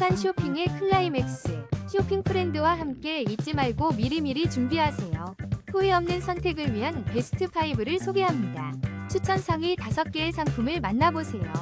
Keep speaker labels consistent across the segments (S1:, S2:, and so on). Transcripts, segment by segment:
S1: 행복한 쇼핑의 클라이맥스. 쇼핑 프렌드와 함께 잊지 말고 미리미리 준비하세요. 후회 없는 선택을 위한 베스트 5를 소개합니다. 추천 상위 5개의 상품을 만나보세요.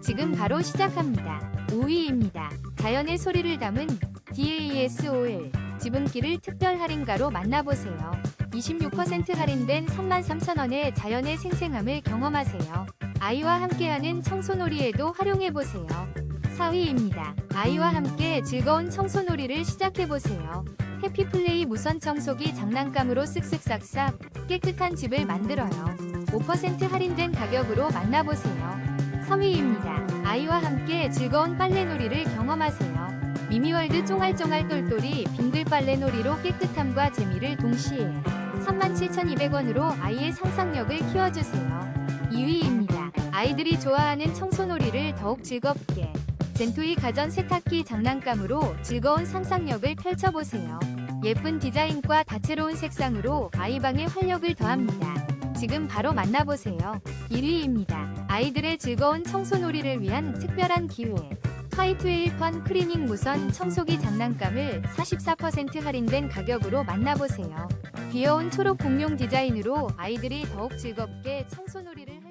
S1: 지금 바로 시작합니다. 5위입니다. 자연의 소리를 담은 DASOL 지분기를 특별 할인가로 만나보세요. 26% 할인된 33,000원의 자연의 생생함을 경험하세요. 아이와 함께하는 청소놀이에도 활용해보세요. 4위입니다. 아이와 함께 즐거운 청소놀이를 시작해보세요. 해피플레이 무선 청소기 장난감으로 쓱쓱싹싹 깨끗한 집을 만들어요. 5% 할인된 가격으로 만나보세요. 3위입니다. 아이와 함께 즐거운 빨래놀이를 경험하세요. 미미월드 쫑알쫑알 똘똘이 빙글 빨래놀이로 깨끗함과 재미를 동시에 37,200원으로 아이의 상상력을 키워주세요. 2위입니다. 아이들이 좋아하는 청소놀이를 더욱 즐겁게 젠토이 가전 세탁기 장난감으로 즐거운 상상력을 펼쳐보세요. 예쁜 디자인과 다채로운 색상으로 아이방의 활력을 더합니다. 지금 바로 만나보세요. 1위입니다. 아이들의 즐거운 청소놀이를 위한 특별한 기회. 화이트웨일 펀 클리닝 무선 청소기 장난감을 44% 할인된 가격으로 만나보세요. 귀여운 초록 공룡 디자인으로 아이들이 더욱 즐겁게 청소놀이를 할